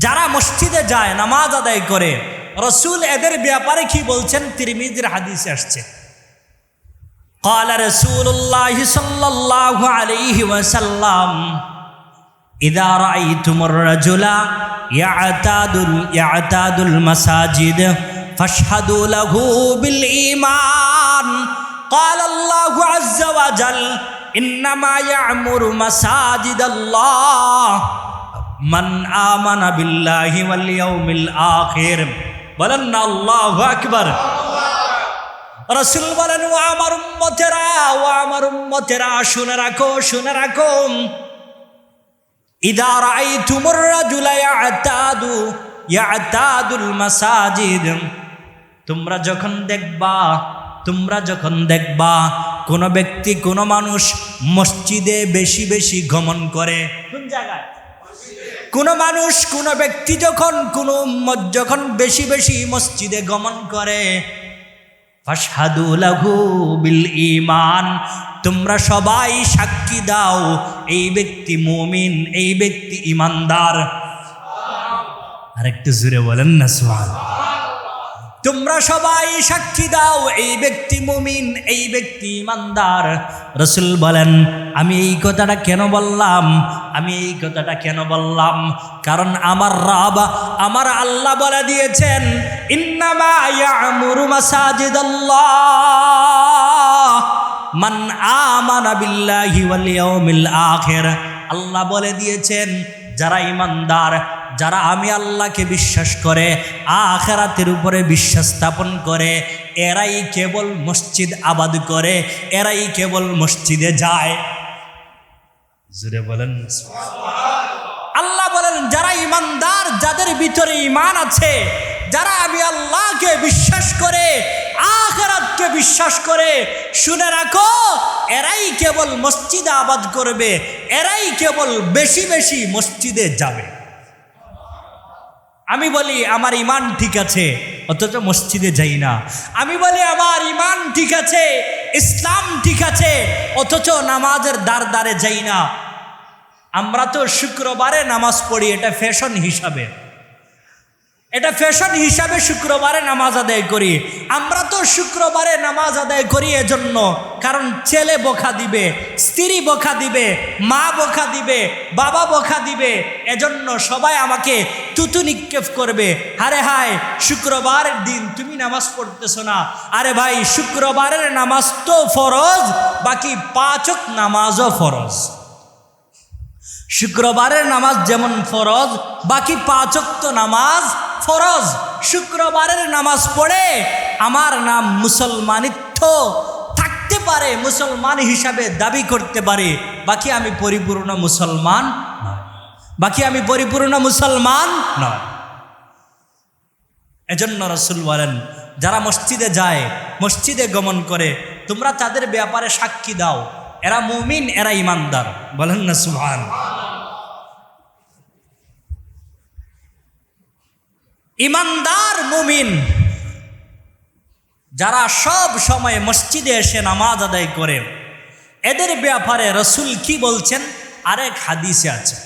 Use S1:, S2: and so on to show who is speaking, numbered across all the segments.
S1: যারা মসজিদে যায় নামাজ আদায় করে রসুল এদের ব্যাপারে কি বলছেন তিরমিজির হাদিসে আসছে قال رسول الله صلى الله عليه وسلم إذا رأيتم الرجل يعتاد يعتاد المساجد فاشهدوا له بالإيمان قال الله عز وجل إنما يعمر مساجد الله মান আমানা বিল্লাহি ওয়াল ইয়াউমিল আখির। বলেন না, আল্লাহু আকবার। রসুল বলেন, ও আমার উম্মতেরা, ও আমার উম্মতেরা, শুনে রাখো শুনে রাখো। ইদা রাআইতুমুর রাজুলা ইয়াতাদু, ইয়াতাদুল মাসাজিদ। তোমরা যখন দেখবা, তোমরা যখন দেখবা, কোনো ব্যক্তি, কোনো মানুষ মসজিদে বেশি বেশি গমন করে। কোন জায়গায়? কোনো মানুষ, কোন ব্যক্তি যখন, কোনো যখন বেশি বেশি মসজিদে গমন করে লাঘু বিল ইমান তোমরা সবাই সাক্ষী দাও, এই ব্যক্তি মুমিন, এই ব্যক্তি ইমানদার আরেকটু জুড়ে বলেন না সুবহান তোমরা সবাই সাক্ষী দাও, এই ব্যক্তি মুমিন, এই ব্যক্তি ইমানদার। রসুল বলেন, আমি এই কথাটা কেন বললাম? আমি এই কথাটা কেন বললাম? কারণ আমার রব আমার আল্লাহ বলে দিয়েছেন মান আল্লাহ বলে দিয়েছেন, যারা ইমানদার যারা আমি আল্লাহকে বিশ্বাস করে, আখেরাতের উপরে বিশ্বাস স্থাপন করে, এরাই কেবল মসজিদ আবাদ করে, এরাই কেবল মসজিদে যায়। বলেন আল্লাহ বলেন, যারা ইমানদার, যাদের ভিতরে ইমান আছে, যারা আমি আল্লাহকে বিশ্বাস করে, আখেরাতকে বিশ্বাস করে, শুনে রাখো, এরাই কেবল মসজিদে আবাদ করবে, এরাই কেবল বেশি বেশি মসজিদে যাবে। আমি বলি, আমার ইমান ঠিক আছে, অথচ মসজিদে যাই না। আমি বলি, আমার ইমান ঠিক আছে, ইসলাম ঠিক আছে, অথচ নামাজের দ্বার দ্বারে যাই না। আমরা তো শুক্রবারে নামাজ পড়ি, এটা ফ্যাশন হিসাবে। এটা ফ্যাশন হিসাবে শুক্রবারে নামাজ আদায় করি। আমরা তো শুক্রবারে নামাজ আদায় করি এজন্য। কারণ ছেলে বোখা দিবে, স্ত্রী বোখা দিবে, মা বোখা দিবে, বাবা বকা দিবে, এজন্য সবাই আমাকে তুতু নিক্ষেপ করবে। আরে হায় শুক্রবারের দিন তুমি নামাজ পড়তেছো না। আরে ভাই, শুক্রবারের নামাজ তো ফরজ, বাকি পাঁচক নামাজও ফরজ। শুক্রবারের নামাজ যেমন ফরজ, বাকি পাঁচক্ত নামাজ ফরজ। শুক্রবারের নামাজ পড়ে আমার নাম মুসলমানিত্ব থাকতে পারে, মুসলমান হিসাবে দাবি করতে পারে। বাকি আমি পরিপূর্ণ মুসলমান নয়। বাকি আমি পরিপূর্ণ মুসলমান নয়। এজন্য রসুল বলেন, যারা মসজিদে যায়, মসজিদে গমন করে, তোমরা তাদের ব্যাপারে সাক্ষী দাও। এরা মুমিন, এরা ইমানদার। বলেন না সুহান ইমানদার মুমিন যারা সব সময় মসজিদে এসে নামাজ আদায় করে এদের ব্যাপারে রসুল কি বলছেন আরেক হাদিসে আছে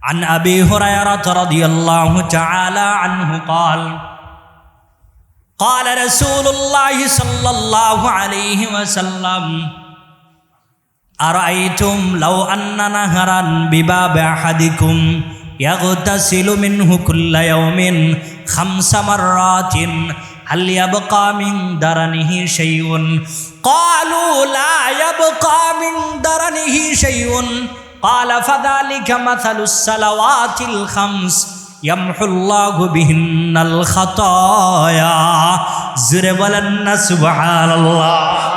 S1: عن أبي هريرة رضي الله تعالى عنه قال قال رسول الله صلى الله عليه وسلم أرأيتم لو أن نهرا بباب أحدكم يغتسل منه كل يوم خمس مرات هل يبقى من درنه شيء قالوا لا يبقى من درنه شيء قال فذلك مثل الصلوات الخمس يمحو الله بهن الخطايا زر بلن سبحان الله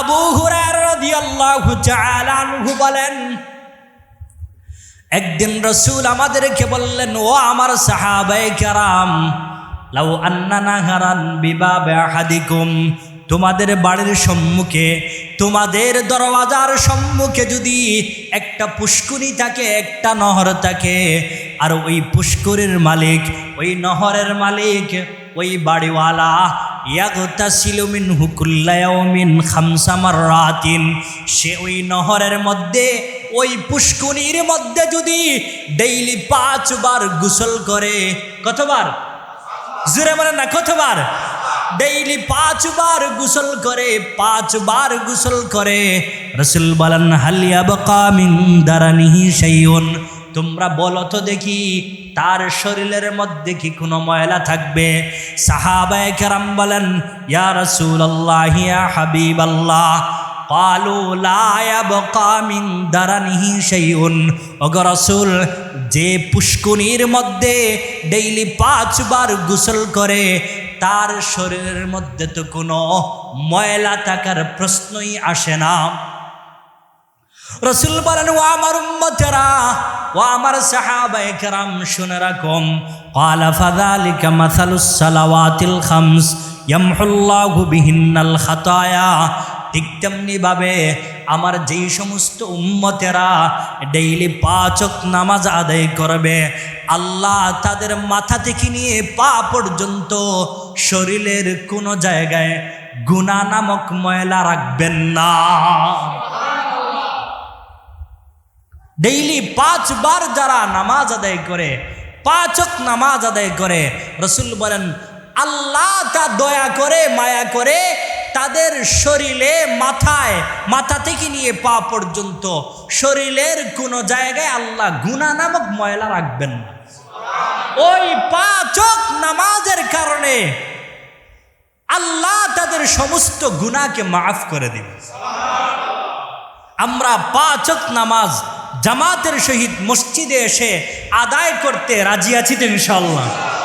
S1: আবু হুরায়রা রাদিয়াল্লাহু তাআলা আনহু বলেন একদিন রসুল আমাদেরকে বললেন, ও আমার সাহাবায়ে কেরাম, লাউ আন্না নাহারান বিবাবে আহাদিকুম, তোমাদের বাড়ির সম্মুখে, তোমাদের দরওয়াজার সম্মুখে যদি একটা পুষ্করি থাকে, একটা নহর থাকে, আর ওই পুষ্করির মালিক, ওই নহরের মালিক, ওই বাড়িওয়ালা, ইয়াগতাসিলু মিনহু কুল্লা ইয়াউমিন খামসা মাররাতিন, সে ওই নহরের মধ্যে ওই পুষ্কুনির মধ্যে যদি ডেইলি পাঁচবার গোসল করে, কতবার? জুড়ে মানে না, কতবার? ডেইলি পাঁচবার গোসল করে, পাঁচবার গোসল করে। রসুল বলেন হালিয়া বকামিং দারানিহি সেইন তোমরা বলো তো দেখি, তার শরীরের মধ্যে কি কোনো ময়লা থাকবে? সাহাবায় কেরাম বলেন, ইয়া রসুল আল্লাহ হাবিব আল্লাহ কালু লায়াবকামিন দারানিহি সেইউন অগরসুল যে পুষ্কুনির মধ্যে ডেইলি পাঁচবার গোসল করে, তার শরীরের মধ্যে তো কোনো ময়লা থাকার প্রশ্নই আসে না। রসুল বলেন, ও আমার উম্মতেরা, ও আমার সাহাবায়ে কেরাম, শুনে রাখুম কালা ফাযালিকা মাসালুস খামস, ইয়ামহুল্লাহু বিহিন্নাল খাতায়া। ঠিক তেমনি ভাবে আমার যেই সমস্ত উম্মতেরা ডেইলি পাঁচক নামাজ আদায় করবে, আল্লাহ তাদের মাথা থেকে নিয়ে পা পর্যন্ত শরীরের কোনো জায়গায় গুণা নামক ময়লা রাখবেন না। ডেইলি পাঁচবার যারা নামাজ আদায় করে, পাঁচক নামাজ আদায় করে, রসুল বলেন, আল্লাহ তা দয়া করে, মায়া করে তাদের শরীরে মাথায়, মাথা থেকে নিয়ে পা পর্যন্ত শরীরের কোনো জায়গায় আল্লাহ গুণা নামক ময়লা রাখবেন না। ওই পাঁচক নামাজের কারণে আল্লাহ তাদের সমস্ত গুণাকে মাফ করে দিবে আমরা পাঁচক নামাজ জামাতের সহিত মসজিদে এসে আদায় করতে রাজি আছি তো ইনশাল্লাহ